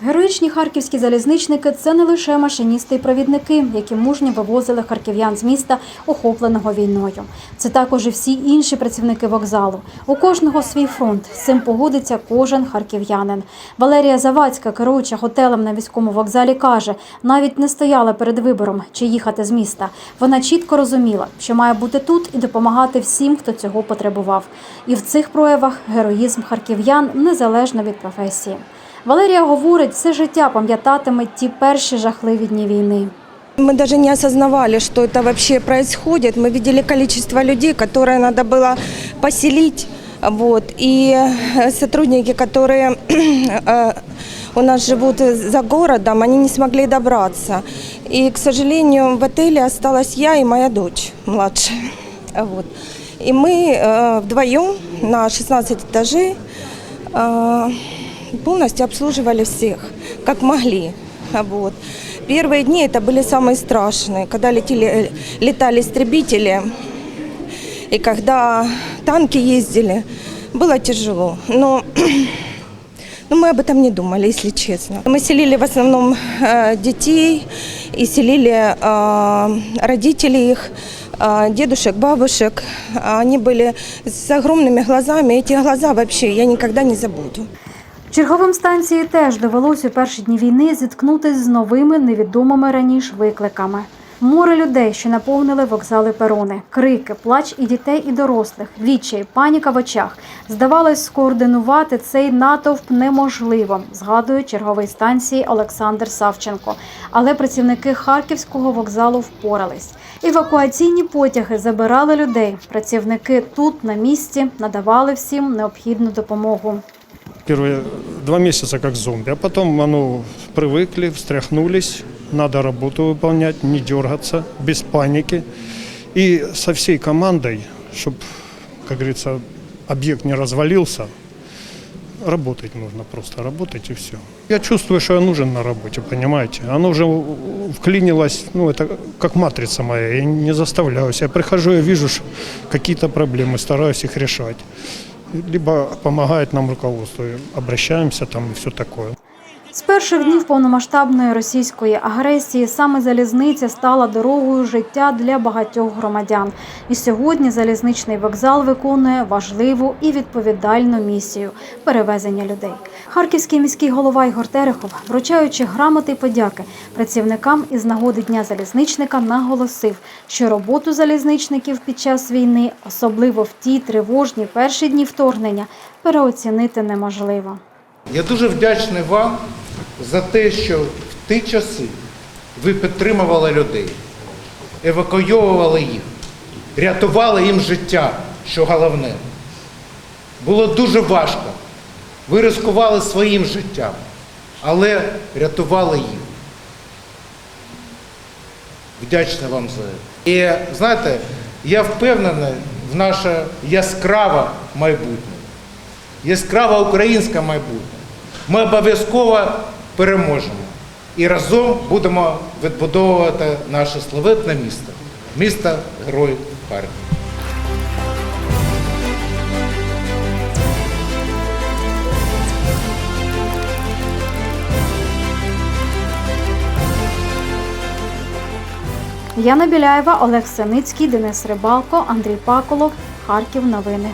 Героїчні харківські залізничники це не лише машиністи і провідники, які мужньо вивозили харків'ян з міста, охопленого війною. Це також і всі інші працівники вокзалу. У кожного свій фронт. З цим погодиться кожен харків'янин. Валерія Завадська, керуюча готелем на військовому вокзалі, каже, навіть не стояла перед вибором, чи їхати з міста. Вона чітко розуміла, що має бути тут і допомагати всім, хто цього потребував. І в цих проявах героїзм харків'ян незалежно від професії. Валерія говорить, все життя пам'ятатиме ті перші жахливі дні війни. Мы даже не осознавали, что это вообще происходит. Мы видели количество людей, которые надо было поселить. Вот. И э, сотрудники, которые э, у нас живут за городом, они не смогли добраться. И, к сожалению, в отеле осталась я и моя дочь младшая. Вот. И мы э, вдвоем на 16 этажей э, полностью обслуживали всех, как могли. Вот. Первые дни это были самые страшные, когда летели, летали истребители и когда танки ездили, было тяжело. Но, но мы об этом не думали, если честно. Мы селили в основном э, детей и селили э, родителей их, э, дедушек, бабушек. Они были с огромными глазами. Эти глаза вообще я никогда не забуду. Черговим станції теж довелось у перші дні війни зіткнутися з новими невідомими раніше викликами. Море людей, що наповнили вокзали перони, крики, плач і дітей, і дорослих, відчай, паніка в очах. Здавалось, скоординувати цей натовп неможливо, згадує черговий станції Олександр Савченко. Але працівники харківського вокзалу впорались. Евакуаційні потяги забирали людей. Працівники тут на місці надавали всім необхідну допомогу. Первые два месяца как зомби, а потом оно привыкли, встряхнулись, надо работу выполнять, не дергаться, без паники. И со всей командой, чтобы, как говорится, объект не развалился, работать нужно просто, работать и все. Я чувствую, что я нужен на работе, понимаете. Оно уже вклинилось, ну это как матрица моя, я не заставляюсь. Я прихожу, я вижу какие-то проблемы, стараюсь их решать. Либо помогает нам руководство, обращаемся там и все такое. З перших днів повномасштабної російської агресії саме залізниця стала дорогою життя для багатьох громадян. І сьогодні залізничний вокзал виконує важливу і відповідальну місію перевезення людей. Харківський міський голова Ігор Терехов, вручаючи грамоти й подяки працівникам із нагоди дня залізничника, наголосив, що роботу залізничників під час війни, особливо в ті тривожні перші дні вторгнення, переоцінити неможливо. Я дуже вдячний вам за те, що в ті часи ви підтримували людей, евакуйовували їх, рятували їм життя, що головне. Було дуже важко. Ви ризикували своїм життям, але рятували їх. Вдячний вам за це. І знаєте, я впевнений в наше яскраве майбутнє яскраве українське майбутнє. Ми обов'язково переможемо і разом будемо відбудовувати наше славетне місто, місто Героїв Харків. Яна Біляєва, Олег Синицький, Денис Рибалко, Андрій Паколов. Харків. Новини.